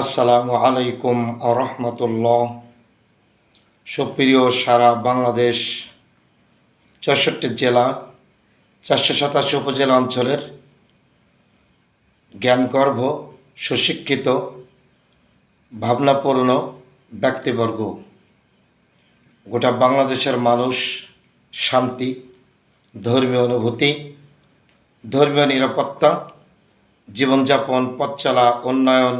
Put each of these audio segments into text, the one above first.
আসসালামু আলাইকুম রহমতুল্লাহ। সুপ্রিয় সারা বাংলাদেশ চৌষট্টি জেলা, চারশো সাতাশি উপজেলা অঞ্চলের জ্ঞানগর্ভ, সুশিক্ষিত, ভাবনাপূর্ণ ব্যক্তিবর্গ। গোটা বাংলাদেশের মানুষ শান্তি, ধর্মীয় অনুভূতি, ধর্মীয় নিরাপত্তা, জীবনযাপন পথ চলা উন্নয়ন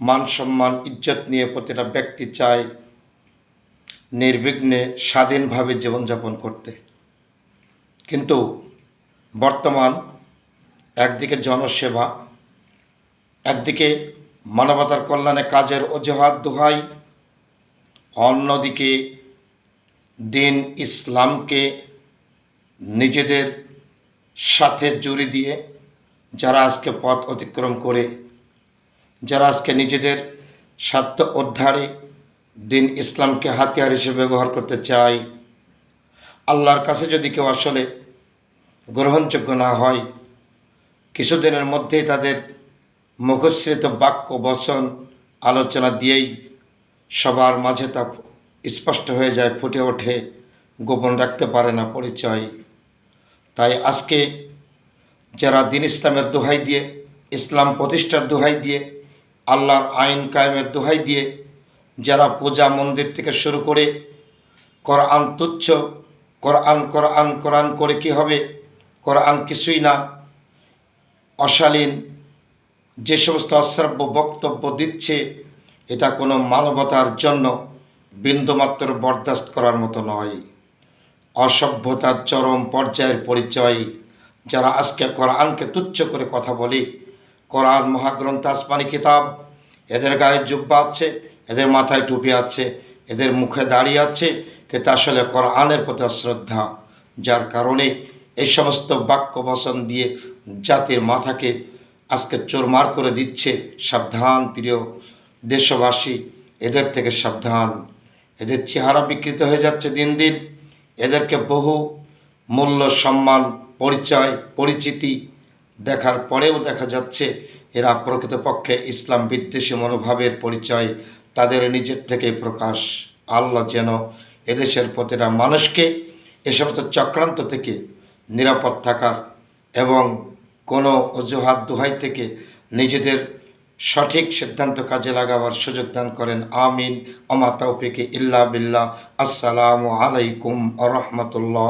মান সম্মান, ইজ্জত নিয়ে প্রতিটা ব্যক্তি চায় নির্বিঘ্নে স্বাধীনভাবে জীবনযাপন করতে। কিন্তু বর্তমান একদিকে জনসেবা, একদিকে মানবতার কল্যাণে কাজের অজুহাত দোহাই, অন্যদিকে দিন ইসলামকে নিজেদের সাথে জুড়ে দিয়ে যারা আজকে পথ অতিক্রম করে যারা আজকে নিজেদের স্বার্থ উদ্ধারে দিন ইসলামকে হাতিয়ার হিসেবে ব্যবহার করতে চায়, আল্লাহর কাছে যদি কেউ আসলে গ্রহণযোগ্য না হয়, কিছুদিনের মধ্যেই তাদের মুখশ্রিত বাক্য, বচন, আলোচনা দিয়েই সবার মাঝে তা স্পষ্ট হয়ে যায়, ফুটে ওঠে, গোপন রাখতে পারে না পরিচয়। তাই আজকে যারা দিন ইসলামের দোহাই দিয়ে, ইসলাম প্রতিষ্ঠার দোহাই দিয়ে আল্লাহর আইন কায়েমের দোহাই দিয়ে যারা পূজা মন্দির থেকে শুরু করে কোরআন তুচ্ছ, কোরআন কোরআন কোরআন করে কি হবে? কোরআন কিছুই না। অশালীন যে সমস্ত অশ্রাব্য বক্তব্য দিচ্ছে, এটা কোনো মানবতার জন্য বিন্দুমাত্র বরদাস্ত করার মতো নয়। অসভ্যতার চরম পর্যায়ের পরিচয়, যারা আজকে কোরআনকে তুচ্ছ করে কথা বলে কোরআন, মহাগ্রন্থ, আসমানি কিতাব, এদের গায়ে জুব্বা আছে, এদের মাথায় টুপি আছে, এদের মুখে দাঁড়িয়ে আছে, কিন্তু আসলে কোরআনের প্রতি শ্রদ্ধা যার কারণে এই সমস্ত বাক্য বসন দিয়ে জাতির মাথাকে আজকে চোরমার করে দিচ্ছে সাবধান, প্রিয় দেশবাসী, এদের থেকে সাবধান। এদের চেহারা বিকৃত হয়ে যাচ্ছে দিন দিন, এদেরকে বহু মূল্য, সম্মান, পরিচয়, পরিচিতি দেখার পরেও দেখা যাচ্ছে, এরা প্রকৃতপক্ষে ইসলাম বিদ্বেষী মনোভাবের পরিচয়, তাদের নিজের থেকে প্রকাশ। আল্লাহ যেন এদেশের প্রতিটা মানুষকে এ সমস্ত চক্রান্ত থেকে নিরাপদ থাকার এবং কোনো অজুহাত দোহাই থেকে নিজেদের সঠিক সিদ্ধান্ত কাজে লাগাবার সুযোগ দান করেন। আমিন। অমা তৌফিকে ইল্লা বিল্লাহ। আসসালামু আলাইকুম আ রহমতুল্লাহ।